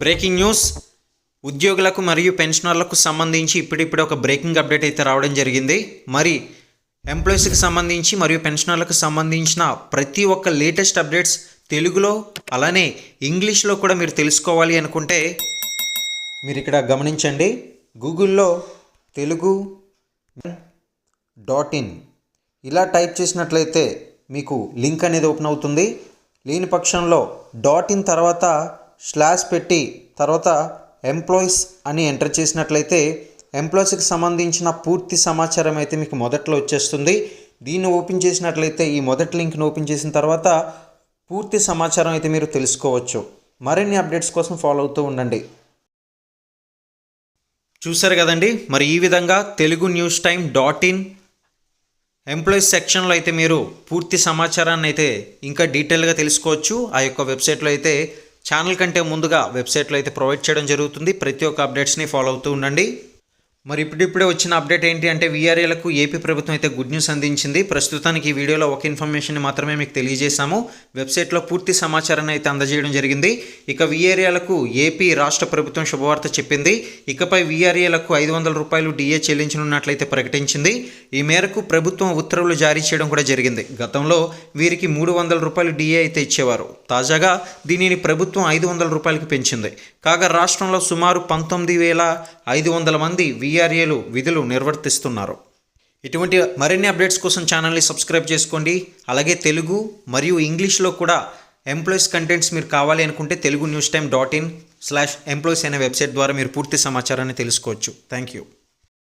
Breaking news. ఉద్యోగులకు మరియు పెన్షనర్లకు సంబంధించి ఇప్పుడిప్పుడు ఒక బ్రేకింగ్ అప్డేట్ అయితే రావడం జరిగింది. మరి ఎంప్లాయీస్కి సంబంధించి మరియు పెన్షనర్లకు సంబంధించిన ప్రతి ఒక్క లేటెస్ట్ అప్డేట్స్ తెలుగులో అలానే ఇంగ్లీష్లో కూడా మీరు తెలుసుకోవాలి అనుకుంటే మీరు ఇక్కడ గమనించండి. గూగుల్లో తెలుగు డాట్ ఇన్ ఇలా టైప్ చేసినట్లయితే మీకు లింక్ అనేది ఓపెన్ అవుతుంది. లేని పక్షంలో డాట్ ఇన్ తర్వాత స్లాష్ పెట్టి తర్వాత ఎంప్లాయీస్ అని ఎంటర్ చేసినట్లయితే ఎంప్లాయీస్కి సంబంధించిన పూర్తి సమాచారం అయితే మీకు మొదట్లో వచ్చేస్తుంది. దీన్ని ఓపెన్ చేసినట్లయితే ఈ మొదటి లింక్ని ఓపెన్ చేసిన తర్వాత పూర్తి సమాచారం అయితే మీరు తెలుసుకోవచ్చు. మరిన్ని అప్డేట్స్ కోసం ఫాలో అవుతూ ఉండండి. చూసారు కదండి? మరి ఈ విధంగా Telugu news time dot in employees సెక్షన్లో అయితే మీరు పూర్తి సమాచారాన్ని అయితే ఇంకా డీటెయిల్గా తెలుసుకోవచ్చు. ఆ యొక్క వెబ్సైట్లో అయితే ఛానల్ కంటే ముందుగా వెబ్సైట్లో అయితే ప్రొవైడ్ చేయడం జరుగుతుంది. ప్రతి ఒక్క అప్డేట్స్ని ఫాలో అవుతూ ఉండండి. మరి ఇప్పుడిప్పుడే వచ్చిన అప్డేట్ ఏంటి అంటే వీఆర్ఏలకు ఏపీ ప్రభుత్వం అయితే గుడ్ న్యూస్ అందించింది. ప్రస్తుతానికి ఈ వీడియోలో ఒక ఇన్ఫర్మేషన్ మాత్రమే మీకు తెలియజేశాము. వెబ్సైట్లో పూర్తి సమాచారాన్ని అయితే అందజేయడం జరిగింది. ఇక వీఆర్ఏలకు ఏపీ రాష్ట్ర ప్రభుత్వం శుభవార్త చెప్పింది. ఇకపై వీఆర్ఏలకు ఐదు వందల రూపాయలు డిఏ చెల్లించనున్నట్లయితే ప్రకటించింది. ఈ మేరకు ప్రభుత్వం ఉత్తర్వులు జారీ చేయడం కూడా జరిగింది. గతంలో వీరికి మూడు వందల రూపాయలు డిఏ అయితే ఇచ్చేవారు. తాజాగా దీనిని ప్రభుత్వం ఐదు వందల రూపాయలకి పెంచింది. కాగా రాష్ట్రంలో సుమారు పంతొమ్మిది వేల ఐదు వందల మంది వీఆర్ఏలు విధులు నిర్వర్తిస్తున్నారు. ఇటువంటి మరిన్ని అప్డేట్స్ కోసం ఛానల్ని సబ్స్క్రైబ్ చేసుకోండి. అలాగే తెలుగు మరియు ఇంగ్లీష్లో కూడా ఎంప్లాయీస్ కంటెంట్స్ మీరు కావాలి అనుకుంటే Telugu news time dot in slash employees అనే వెబ్సైట్ ద్వారా మీరు పూర్తి సమాచారాన్ని తెలుసుకోవచ్చు. Thank you